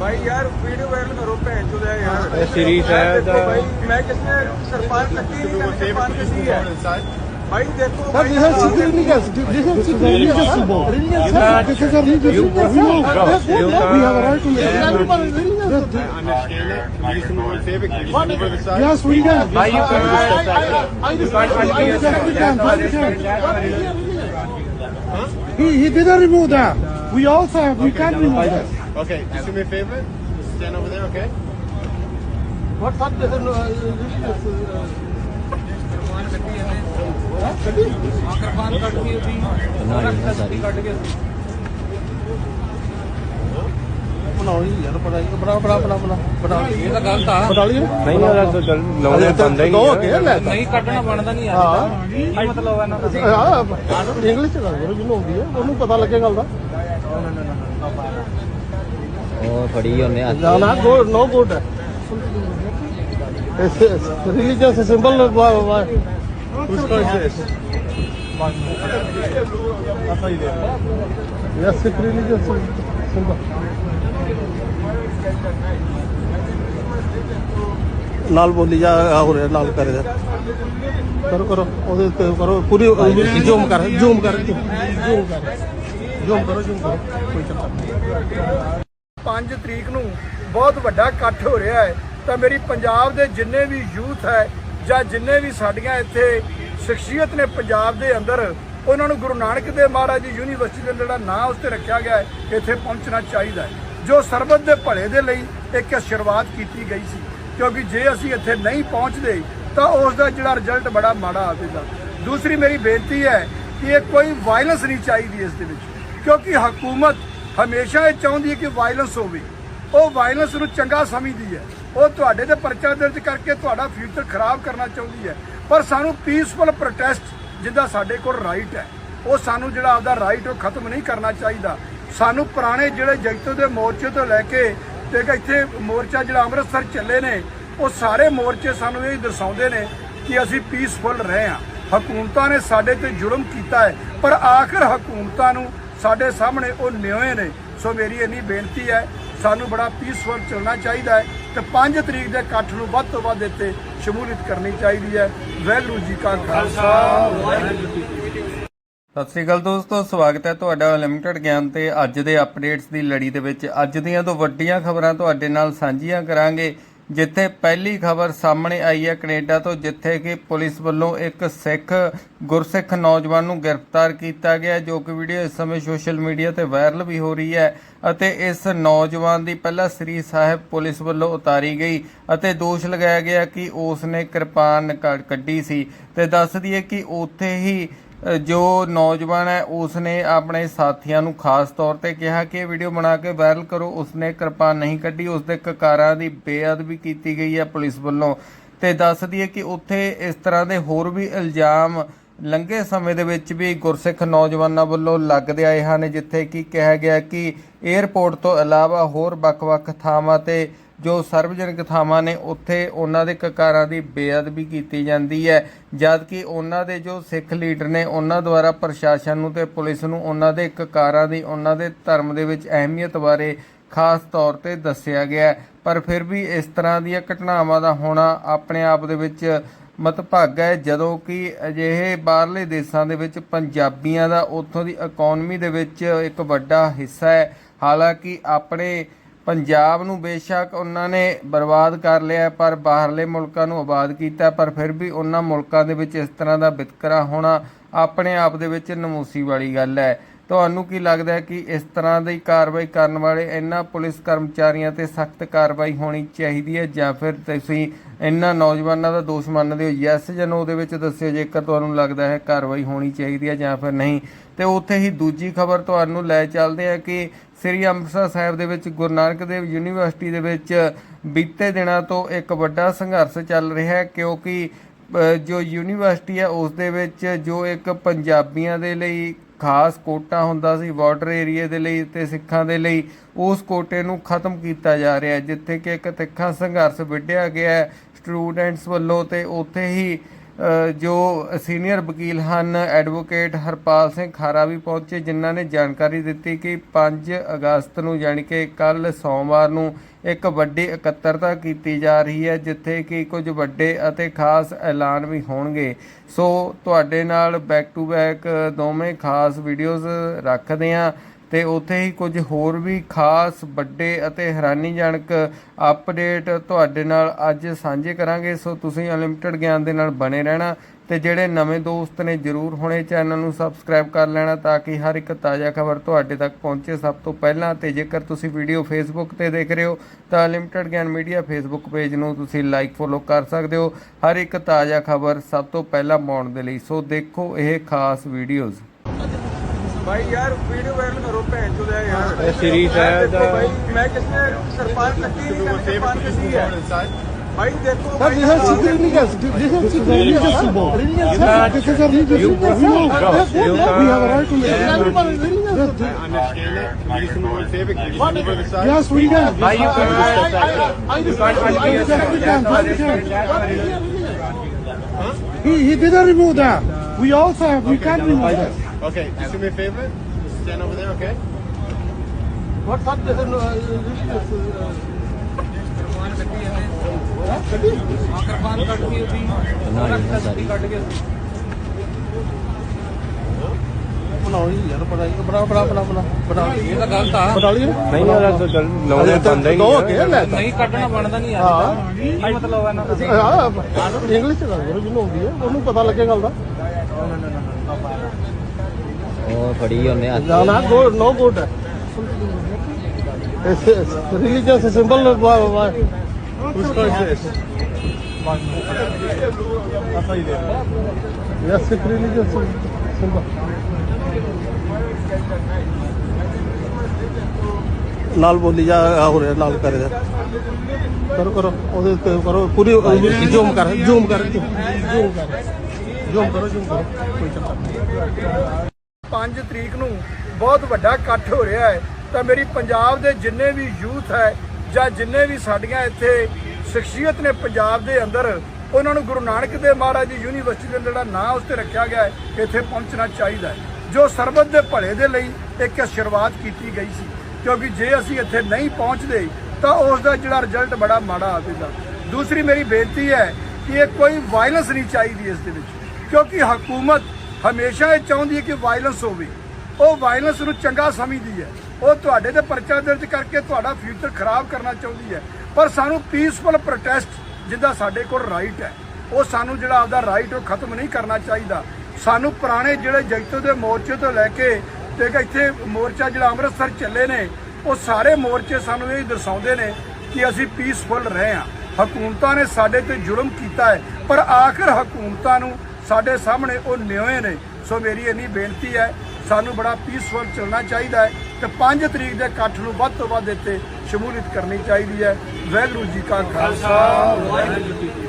भाई यार video viral करो भैन चो दे यार ये श्री शायद- देखो भाई मैं किसने सरपंच कट्टी नहीं करनी सरपंच कट्टी है भाई देखो Sir, भाई this is religious. This is religious symbol. Religious symbol. This is a religious You- symbol. We know. bro, Yes, you yes, We have a right to Yeah. make Everybody is religious. understand it. You just move in favor. Can you just move to the side? Yes, we can. Why you I- can't I- just step I- back? I- I respect you. I respect you. can. I can. He, he didn't remove that. We also have, we can't remove that. Okay, just do me a favor. Just stand over there, okay? What fuck does it religious? Kirpan ਕੱਟ ਕੇ ਅਸੀਂ ਕੱਟ ਕੇ ਬਣਾਉਣੀ ਯਾਰ ਬਣਾ ਬਣਾ ਬਣਾ ਬਣਾ ਬਣਾ ਬਣਾ ਇਹ ਤਾਂ ਗਲਤ ਆ ਬਣਾ ਲਈ ਨਹੀਂ ਉਹਦਾ ਤਾਂ ਚੱਲ ਲਾਉਣੇ ਬੰਦਾ ਹੀ ਤਾ ਨਹੀਂ ਕੱਢਣਾ ਬਣਦਾ ਨਹੀਂ ਕੀ ਮਤਲਬ ਹੈ ਇੰਗਲਿਸ਼ ਚ ਗੱਲ ਕਰੋ ਜਿਹਨੂੰ ਆਉਂਦੀ ਹੈ ਉਹਨੂੰ ਪਤਾ ਲੱਗੇ ਗੱਲ ਦਾ ਉਹ ਫੜੀ ਉਹਨੇ ਹੱਥ ਨਾ ਨਾ go no good religious symbol Whose car is this? Yes religious symbol ਨਾਲ ਬੋਲੀ ਜਾ ਹੋ ਰਿਹਾ ਨਾਲ ਕਰ ਕਰੋ ਕਰੋ ਉਹਦੇ ਉੱਤੇ ਕਰੋ ਪੂਰੀ ਜ਼ੂਮ ਕਰ ਜ਼ੂਮ ਕਰ ਜ਼ੂਮ ਕਰ। ਜ਼ੂਮ ਕਰੋ ਜ਼ੂਮ ਕਰੋ ਕੋਈ ਚੱਕਰ ਨਹੀਂ। 5 ਤਰੀਕ ਨੂੰ ਬਹੁਤ ਵੱਡਾ ਇਕੱਠ ਹੋ ਰਿਹਾ ਹੈ। ਤਾਂ ਮੇਰੀ ਪੰਜਾਬ ਦੇ ਜਿੰਨੇ ਵੀ ਯੂਥ ਹੈ ਜਾਂ ਜਿੰਨੇ ਵੀ ਸਾਡੀਆਂ ਇੱਥੇ ਸ਼ਖਸੀਅਤ ਨੇ ਪੰਜਾਬ ਦੇ ਅੰਦਰ, ਉਹਨਾਂ ਨੂੰ ਗੁਰੂ ਨਾਨਕ ਦੇਵ ਮਹਾਰਾਜ ਜੀ ਯੂਨੀਵਰਸਿਟੀ ਦਾ ਜਿਹੜਾ ਨਾਂ ਉਸ ਤੇ ਰੱਖਿਆ ਗਿਆ ਹੈ, ਇੱਥੇ ਪਹੁੰਚਣਾ ਚਾਹੀਦਾ ਹੈ। ਜੋ ਸਰਬਤ ਦੇ ਭਲੇ ਦੇ ਲਈ ਇੱਕ ਸ਼ੁਰੂਆਤ ਕੀਤੀ ਗਈ ਸੀ। ਕਿਉਂਕਿ ਜੇ ਅਸੀਂ ਇੱਥੇ ਨਹੀਂ ਪਹੁੰਚਦੇ, ਤਾਂ ਉਸ ਦਾ ਜਿਹੜਾ ਰਿਜ਼ਲਟ ਬੜਾ ਮਾੜਾ ਆਵੇਗਾ ਦੂਸਰੀ ਮੇਰੀ ਬੇਨਤੀ ਹੈ ਕਿ ਇਹ ਕੋਈ ਵਾਇਲੈਂਸ ਨਹੀਂ ਚਾਹੀਦੀ ਇਸ ਦੇ ਵਿੱਚ। ਕਿਉਂਕਿ ਹਕੂਮਤ ਹਮੇਸ਼ਾ ਇਹ ਚਾਹੁੰਦੀ ਹੈ ਕਿ ਵਾਇਲੈਂਸ ਹੋਵੇ। ਉਹ ਵਾਇਲੈਂਸ ਨੂੰ ਚੰਗਾ ਸਮਝਦੀ ਹੈ। ਉਹ ਤੁਹਾਡੇ ਤੇ ਪਰਚਾ ਦਰਜ ਕਰਕੇ ਤੁਹਾਡਾ ਫਿਊਚਰ ਖਰਾਬ ਕਰਨਾ ਚਾਹੁੰਦੀ ਹੈ। ਪਰ ਸਾਨੂੰ ਪੀਸਫੁਲ ਪ੍ਰੋਟੈਸਟ ਜਿੱਦਾਂ ਸਾਡੇ ਕੋਲ ਰਾਈਟ ਹੈ। ਉਹ ਸਾਨੂੰ ਜਿਹੜਾ ਆਪਦਾ ਰਾਈਟ ਉਹ ਖਤਮ ਨਹੀਂ ਕਰਨਾ ਚਾਹੀਦਾ। ਸਾਨੂੰ ਪੁਰਾਣੇ ਜਿਹੜੇ ਜਗਤੋ ਦੇ ਮੋਰਚੇ ਤੋਂ ਲੈ ਕੇ ਤੇ ਇੱਥੇ ਮੋਰਚਾ ਜਿਹੜਾ ਅੰਮ੍ਰਿਤਸਰ ਚੱਲੇ ਨੇ, ਉਹ ਸਾਰੇ ਮੋਰਚੇ ਸਾਨੂੰ ਇਹ ਦਰਸਾਉਂਦੇ ਨੇ ਕਿ ਅਸੀਂ ਪੀਸਫੁਲ ਰਹੇ ਹਾਂ। ਹਕੂਮਤਾਂ ਨੇ ਸਾਡੇ ਤੇ ਜ਼ੁਲਮ ਕੀਤਾ ਹੈ। ਪਰ ਆਖਰ ਹਕੂਮਤਾਂ ਨੂੰ ਸਾਡੇ ਸਾਹਮਣੇ ਉਹ ਨਿਉਏ ਨੇ। ਸੋ ਮੇਰੀ ਇੰਨੀ ਬੇਨਤੀ ਹੈ, ਸਾਨੂੰ ਬੜਾ ਪੀਸਫੁਲ ਚੱਲਣਾ ਚਾਹੀਦਾ ਹੈ ਤੇ 5 ਤਰੀਕ ਦੇ ਇਕੱਠ ਨੂੰ ਵੱਧ ਤੋਂ ਵੱਧ ਇੱਥੇ ਸ਼ਮੂਲੀਅਤ ਕਰਨੀ ਚਾਹੀਦੀ ਹੈ। ਵਾਹਿਗੁਰੂ ਜੀ ਕਾ ਖਾਲਸਾ। ਵਾਹਿਗੁਰੂ ਜੀ ਕੀ ਫਤਿਹ ਸਤਿ ਸ੍ਰੀ ਅਕਾਲ ਦੋਸਤੋ, ਸਵਾਗਤ ਹੈ ਤੁਹਾਡਾ ਲਿਮਟਿਡ ਗਿਆਨ ਤੇ ਅੱਜ ਦੇ ਅਪਡੇਟਸ ਦੀ ਲੜੀ ਦੇ ਵਿੱਚ। ਅੱਜ ਦੀਆਂ ਤੋਂ ਵੱਡੀਆਂ ਖਬਰਾਂ ਤੁਹਾਡੇ ਨਾਲ ਸਾਂਝੀਆਂ ਕਰਾਂਗੇ। ਜਿੱਥੇ ਪਹਿਲੀ ਖਬਰ ਸਾਹਮਣੇ ਆਈ ਹੈ ਕੈਨੇਡਾ ਤੋਂ, ਜਿੱਥੇ ਕਿ ਪੁਲਿਸ ਵੱਲੋਂ ਇੱਕ ਸਿੱਖ ਗੁਰਸਿੱਖ ਨੌਜਵਾਨ ਨੂੰ ਗ੍ਰਿਫਤਾਰ ਕੀਤਾ ਗਿਆ ਜੋ ਕਿ ਵੀਡੀਓ ਇਸ ਸਮੇਂ ਸੋਸ਼ਲ ਮੀਡੀਆ ਤੇ ਵਾਇਰਲ ਵੀ ਹੋ ਰਹੀ ਹੈ ਅਤੇ ਇਸ ਨੌਜਵਾਨ ਦੀ ਪਹਿਲਾਂ ਸ੍ਰੀ ਸਾਹਿਬ ਪੁਲਿਸ ਵੱਲੋਂ ਉਤਾਰੀ ਗਈ ਅਤੇ ਦੋਸ਼ ਲਗਾਇਆ ਗਿਆ ਕਿ ਉਸ ਨੇ ਕਿਰਪਾਨ ਕੱਢੀ ਸੀ। ਤੇ ਦੱਸ ਦਈਏ ਕਿ ਉੱਥੇ ਹੀ ਜੋ ਨੌਜਵਾਨ ਹੈ, ਉਸਨੇ ਆਪਣੇ ਸਾਥੀਆਂ ਨੂੰ ਖਾਸ ਤੌਰ ਤੇ ਕਿਹਾ ਕਿ ਇਹ ਵੀਡੀਓ ਬਣਾ ਕੇ ਵਾਇਰਲ ਕਰੋ। ਉਸਨੇ ਕਿਰਪਾਨ ਨਹੀਂ ਕੱਢੀ। ਉਸਦੇ ਕਕਾਰਾਂ ਦੀ ਬੇਅਦਬੀ ਕੀਤੀ ਗਈ ਹੈ ਪੁਲਿਸ ਵੱਲੋਂ। ਤੇ ਦੱਸ ਦਈਏ ਕਿ ਉੱਥੇ ਇਸ ਤਰ੍ਹਾਂ ਦੇ ਹੋਰ ਵੀ ਇਲਜ਼ਾਮ ਲੰਘੇ ਸਮੇਂ ਦੇ ਵਿੱਚ ਵੀ ਗੁਰਸਿੱਖ ਨੌਜਵਾਨਾਂ ਵੱਲੋਂ ਲੱਗਦੇ ਆਏ ਹਨ, ਜਿੱਥੇ ਕਿ ਕਿਹਾ ਗਿਆ ਕਿ 에ਅਰਪੋਰਟ ਤੋਂ ਇਲਾਵਾ ਹੋਰ ਵੱਖ-ਵੱਖ ਥਾਵਾਂ ਤੇ ਜੋ ਸਰਵਜਨਕ ਥਾਵਾਂ ਨੇ, ਉੱਥੇ ਉਹਨਾਂ ਦੇ ਕਕਾਰਾਂ ਦੀ ਬੇਅਦਬੀ ਕੀਤੀ ਜਾਂਦੀ ਹੈ। ਜਦ ਕਿ ਉਹਨਾਂ ਦੇ ਜੋ ਸਿੱਖ ਲੀਡਰ ਨੇ, ਉਹਨਾਂ ਦੁਆਰਾ ਪ੍ਰਸ਼ਾਸਨ ਨੂੰ ਤੇ ਪੁਲਿਸ ਨੂੰ ਉਹਨਾਂ ਦੇ ਕਕਾਰਾਂ ਦੀ, ਉਹਨਾਂ ਦੇ ਧਰਮ ਦੇ ਵਿੱਚ ਅਹਿਮੀਅਤ ਬਾਰੇ ਖਾਸ ਤੌਰ ਤੇ ਦੱਸਿਆ ਗਿਆ ਪਰ ਫਿਰ ਵੀ ਇਸ ਤਰ੍ਹਾਂ ਦੀਆਂ ਘਟਨਾਵਾਂ ਦਾ ਹੋਣਾ ਆਪਣੇ ਆਪ ਦੇ ਵਿੱਚ ਮਤਭਾਗਾ ਹੈ, ਜਦੋਂ ਕਿ ਅਜਿਹੇ ਬਾਹਰਲੇ ਦੇਸ਼ਾਂ ਦੇ ਵਿੱਚ ਪੰਜਾਬੀਆਂ ਦਾ ਉੱਥੋਂ ਦੀ ਇਕਨੋਮੀ ਦੇ ਵਿੱਚ ਇੱਕ ਵੱਡਾ ਹਿੱਸਾ ਹੈ। ਹਾਲਾਂਕਿ ਆਪਣੇ ਪੰਜਾਬ ਨੂੰ ਬੇਸ਼ੱਕ ਉਹਨਾਂ ਨੇ ਬਰਬਾਦ ਕਰ ਲਿਆ, ਪਰ ਬਾਹਰਲੇ ਮੁਲਕਾਂ ਨੂੰ ਆਬਾਦ ਕੀਤਾ, ਪਰ ਫਿਰ ਵੀ ਉਹਨਾਂ ਮੁਲਕਾਂ ਦੇ ਵਿੱਚ ਇਸ ਤਰ੍ਹਾਂ ਦਾ ਵਿਤਕਰਾ ਹੋਣਾ ਆਪਣੇ ਆਪ ਦੇ ਵਿੱਚ ਨਮੂਸੀ ਵਾਲੀ ਗੱਲ ਹੈ। ਤੁਹਾਨੂੰ ਕੀ ਲੱਗਦਾ ਹੈ ਕਿ ਇਸ ਤਰ੍ਹਾਂ ਦੀ ਕਾਰਵਾਈ ਕਰਨ ਵਾਲੇ ਇਹਨਾਂ ਪੁਲਿਸ ਕਰਮਚਾਰੀਆਂ ਤੇ ਸਖਤ ਕਾਰਵਾਈ ਹੋਣੀ ਚਾਹੀਦੀ ਹੈ ਜਾਂ ਫਿਰ ਤੁਸੀਂ ਇਹਨਾਂ ਨੌਜਵਾਨਾਂ ਦਾ ਦੋਸ਼ ਮੰਨਦੇ ਹੋ? ਯੈਸ ਜਾਂ ਨੋ ਦੇ ਵਿੱਚ ਦੱਸਿਓ, ਜੇਕਰ ਤੁਹਾਨੂੰ ਲੱਗਦਾ ਹੈ ਕਾਰਵਾਈ ਹੋਣੀ ਚਾਹੀਦੀ ਹੈ ਜਾਂ ਫਿਰ ਨਹੀਂ। ਤੇ ਉੱਥੇ ਹੀ ਦੂਜੀ ਖਬਰ ਤੁਹਾਨੂੰ ਲੈ ਚੱਲਦੇ ਆ ਕਿ ਸ੍ਰੀ ਅੰਮ੍ਰਿਤਸਰ ਸਾਹਿਬ ਦੇ ਵਿੱਚ ਗੁਰੂ ਨਾਨਕ ਦੇਵ ਯੂਨੀਵਰਸਿਟੀ ਦੇ ਵਿੱਚ ਬੀਤੇ ਦਿਨਾਂ ਤੋਂ ਇੱਕ ਵੱਡਾ ਸੰਘਰਸ਼ ਚੱਲ ਰਿਹਾ ਹੈ, ਕਿਉਂਕਿ ਜੋ ਯੂਨੀਵਰਸਿਟੀ ਹੈ, ਉਸ ਦੇ ਵਿੱਚ ਜੋ ਇੱਕ ਪੰਜਾਬੀਆਂ ਦੇ ਲਈ ਖਾਸ ਕੋਟਾ ਹੁੰਦਾ ਸੀ ਬਾਰਡਰ ਏਰੀਆ ਦੇ ਲਈ ਤੇ ਸਿੱਖਾਂ ਦੇ ਲਈ, ਉਸ ਕੋਟੇ ਨੂੰ ਖਤਮ ਕੀਤਾ ਜਾ ਰਿਹਾ ਜਿੱਥੇ ਕਿ ਇੱਕ ਤਿੱਖਾ ਸੰਘਰਸ਼ ਵਿੱਢਿਆ ਗਿਆ ਸਟੂਡੈਂਟਸ ਵੱਲੋਂ ਤੇ ਉੱਥੇ ਹੀ ਜੋ ਸੀਨੀਅਰ ਵਕੀਲ ਹਨ, ਐਡਵੋਕੇਟ ਹਰਪਾਲ ਸਿੰਘ ਖਾਰਾ ਵੀ ਪਹੁੰਚੇ, ਜਿਨ੍ਹਾਂ ਨੇ ਜਾਣਕਾਰੀ ਦਿੱਤੀ ਕਿ 5 ਅਗਸਤ ਨੂੰ ਯਾਨੀ ਕਿ ਕੱਲ ਸੋਮਵਾਰ ਨੂੰ ਇੱਕ ਵੱਡੀ ਇਕੱਤਰਤਾ ਕੀਤੀ ਜਾ ਰਹੀ ਹੈ, ਜਿੱਥੇ ਕਿ ਕੁਝ ਵੱਡੇ ਅਤੇ ਖਾਸ ਐਲਾਨ ਵੀ ਹੋਣਗੇ। ਸੋ ਤੁਹਾਡੇ ਨਾਲ ਬੈਕ ਟੂ ਬੈਕ ਦੋਵੇਂ ਖਾਸ ਵੀਡੀਓਜ਼ ਰੱਖਦੇ ਹਾਂ। ਤੇ ਉੱਥੇ ਹੀ ਕੁਝ ਹੋਰ ਵੀ ਖਾਸ, ਵੱਡੇ ਅਤੇ ਹੈਰਾਨੀਜਨਕ ਅਪਡੇਟ ਤੁਹਾਡੇ ਨਾਲ ਅੱਜ ਸਾਂਝੇ ਕਰਾਂਗੇ। ਸੋ ਤੁਸੀਂ ਅਨਲਿਮਟਿਡ ਗਿਆਨ ਦੇ ਨਾਲ ਬਣੇ ਰਹਿਣਾ ਤੇ ਜਿਹੜੇ ਨਵੇਂ ਦੋਸਤ ਨੇ ਜਰੂਰ ਹੁਣੇ ਚੈਨਲ ਨੂੰ ਸਬਸਕ੍ਰਾਈਬ ਕਰ ਲੈਣਾ ਤਾਂ ਕਿ ਹਰ ਇੱਕ ਤਾਜ਼ਾ ਖਬਰ ਤੁਹਾਡੇ ਤੱਕ ਪਹੁੰਚੇ ਸਭ ਤੋਂ ਪਹਿਲਾਂ। ਤੇ ਜੇਕਰ ਤੁਸੀਂ ਵੀਡੀਓ ਫੇਸਬੁੱਕ ਤੇ ਦੇਖ ਰਹੇ ਹੋ, ਤਾਂ ਅਨਲਿਮਟਿਡ ਗਿਆਨ ਮੀਡੀਆ ਫੇਸਬੁੱਕ ਪੇਜ ਨੂੰ ਤੁਸੀਂ ਲਾਈਕ ਫੋਲੋ ਕਰ ਸਕਦੇ ਹੋ। ਹਰ ਇੱਕ ਤਾਜ਼ਾ ਖਬਰ ਸਭ ਤੋਂ ਪਹਿਲਾਂ ਪਾਉਣ ਦੇ ਲਈ। ਸੋ ਦੇਖੋ ਇਹ ਖਾਸ ਵੀਡੀਓਜ਼ भाई यार वीडियो वायरल करो भैन चो यार ये सीरीज है देखो the- भाई मैं किसने सरपान कटी नहीं We'll करनी save it सरपान because कटी you है go inside. भाई देखो Sir, भाई this is religious. This is religious symbol. Religious symbol. This is a religious symbol. We know. We have a right to make it. I understand it. Can you come over and save it? Can you just move over the side? Yes, we can. Why you can step back He, he didn't remove that. We also have, we can remove that. Okay, just do me a favor. Stand over there, okay? What, what, this is, uh, religious, ਬਣਾਈ ਸਾਰੀ ਬਣਾਓ ਜੀ ਯਾਰ ਬਣਾਈ ਬਣਾ ਬਣਾ ਬਣਾ ਬਣਾ ਬਣਾ ਇਹ ਤਾਂ ਗਲਤ ਆ ਬਣਾ ਲਈ ਨਹੀਂ ਯਾਰ ਤਾਂ ਗੱਲ ਲਾਉਣੇ ਹੀ ਨਹੀਂ ਕੱਢਣਾ ਬਣਦਾ ਨਹੀਂ ਯਾਰ ਹਾਂ ਕੀ ਮਤਲਬ ਹੈ ਨਾ ਹਾਂ ਇੰਗਲਿਸ਼ ਚ ਗੱਲ ਕਰੋ ਜਿਹਨੂੰ ਆਉਂਦੀ ਹੈ ਉਹਨੂੰ ਪਤਾ ਲੱਗੇ ਗੱਲ ਦਾ ਉਹ ਫੜੀ ਉਹਨੇ ਹੱਥ ਨਾ ਨਾ go no good religious symbol उसको यस सिख रिलीजियस सिंबल ਨਾਲ ਬੋਲੀ ਜਾ ਹੋ ਰਿਹਾ ਨਾਲ ਕਰ ਰਿਹਾ ਕਰੋ ਕਰੋ ਉਹਦੇ ਤੇ ਕਰੋ ਪੂਰੀ ਜ਼ੂਮ ਕਰ ਜ਼ੂਮ ਕਰ ਜ਼ੂਮ ਕਰ ਜ਼ੂਮ ਕਰੋ ਜ਼ੂਮ ਕਰੋ ਕੋਈ ਚੱਕਰ ਨਹੀਂ 5 ਤਰੀਕ ਨੂੰ ਬਹੁਤ ਵੱਡਾ ਇਕੱਠ ਹੋ ਰਿਹਾ ਹੈ। ਤਾਂ ਮੇਰੀ ਪੰਜਾਬ ਦੇ ਜਿੰਨੇ ਵੀ ਯੂਥ ਹੈ ਜਾਂ ਜਿੰਨੇ ਵੀ ਸਾਡੀਆਂ ਇੱਥੇ ਸ਼ਖਸੀਅਤ ਨੇ ਪੰਜਾਬ ਦੇ ਅੰਦਰ, ਉਹਨਾਂ ਨੂੰ ਗੁਰੂ ਨਾਨਕ ਦੇਵ ਮਹਾਰਾਜ ਦੀ ਯੂਨੀਵਰਸਿਟੀ ਦੇ ਜਿਹੜਾ ਨਾਂ ਉਸ ਤੇ ਰੱਖਿਆ ਗਿਆ ਹੈ ਇੱਥੇ ਪਹੁੰਚਣਾ ਚਾਹੀਦਾ ਹੈ। ਜੋ ਸਰਬਤ ਦੇ ਭਲੇ ਦੇ ਲਈ ਇੱਕ ਸ਼ੁਰੂਆਤ ਕੀਤੀ ਗਈ ਸੀ। ਕਿਉਂਕਿ ਜੇ ਅਸੀਂ ਇੱਥੇ ਨਹੀਂ ਪਹੁੰਚਦੇ, ਤਾਂ ਉਸ ਦਾ ਜਿਹੜਾ ਰਿਜ਼ਲਟ ਬੜਾ ਮਾੜਾ ਆਵੇਗਾ ਦੂਸਰੀ ਮੇਰੀ ਬੇਨਤੀ ਹੈ ਕਿ ਇਹ ਕੋਈ ਵਾਇਲੈਂਸ ਨਹੀਂ ਚਾਹੀਦੀ ਇਸ ਦੇ ਵਿੱਚ। ਕਿਉਂਕਿ ਹਕੂਮਤ ਹਮੇਸ਼ਾ ਇਹ ਚਾਹੁੰਦੀ ਹੈ ਕਿ ਵਾਇਲੈਂਸ ਹੋਵੇ। ਉਹ ਵਾਇਲੈਂਸ ਨੂੰ ਚੰਗਾ ਸਮਝਦੀ ਹੈ। ਉਹ ਤੁਹਾਡੇ ਤੇ ਪਰਚਾ ਦਰਜ ਕਰਕੇ ਤੁਹਾਡਾ ਫਿਊਚਰ ਖਰਾਬ ਕਰਨਾ ਚਾਹੁੰਦੀ ਹੈ। ਪਰ ਸਾਨੂੰ ਪੀਸਫੁਲ ਪ੍ਰੋਟੈਸਟ ਜਿੱਦਾਂ ਸਾਡੇ ਕੋਲ ਰਾਈਟ ਹੈ। ਉਹ ਸਾਨੂੰ ਜਿਹੜਾ ਆਪਦਾ ਰਾਈਟ ਉਹ ਖਤਮ ਨਹੀਂ ਕਰਨਾ ਚਾਹੀਦਾ। ਸਾਨੂੰ ਪੁਰਾਣੇ ਜਿਹੜੇ ਜਗਤੋ ਦੇ ਮੋਰਚੇ ਤੋਂ ਲੈ ਕੇ ਤੇ ਇੱਥੇ ਮੋਰਚਾ ਜਿਹੜਾ ਅੰਮ੍ਰਿਤਸਰ ਚੱਲੇ ਨੇ, ਉਹ ਸਾਰੇ ਮੋਰਚੇ ਸਾਨੂੰ ਇਹ ਦਰਸਾਉਂਦੇ ਨੇ ਕਿ ਅਸੀਂ ਪੀਸਫੁਲ ਰਹੇ ਹਾਂ। ਹਕੂਮਤਾਂ ਨੇ ਸਾਡੇ ਤੇ ਜ਼ੁਲਮ ਕੀਤਾ ਹੈ। ਪਰ ਆਖਰ ਹਕੂਮਤਾਂ ਨੂੰ ਸਾਡੇ ਸਾਹਮਣੇ ਉਹ ਨਿਉਏ ਨੇ। ਸੋ ਮੇਰੀ ਇੰਨੀ ਬੇਨਤੀ ਹੈ, ਸਾਨੂੰ ਬੜਾ ਪੀਸਫੁਲ ਚੱਲਣਾ ਚਾਹੀਦਾ ਹੈ ਤੇ 5 ਤਰੀਕ ਦੇ ਇਕੱਠ ਨੂੰ ਵੱਧ ਤੋਂ ਵੱਧ ਇੱਥੇ ਸ਼ਮੂਲੀਅਤ ਕਰਨੀ ਚਾਹੀਦੀ ਹੈ। ਵਾਹਿਗੁਰੂ ਜੀ ਕਾ ਖਾਲਸਾ। ਵਾਹਿਗੁਰੂ ਜੀ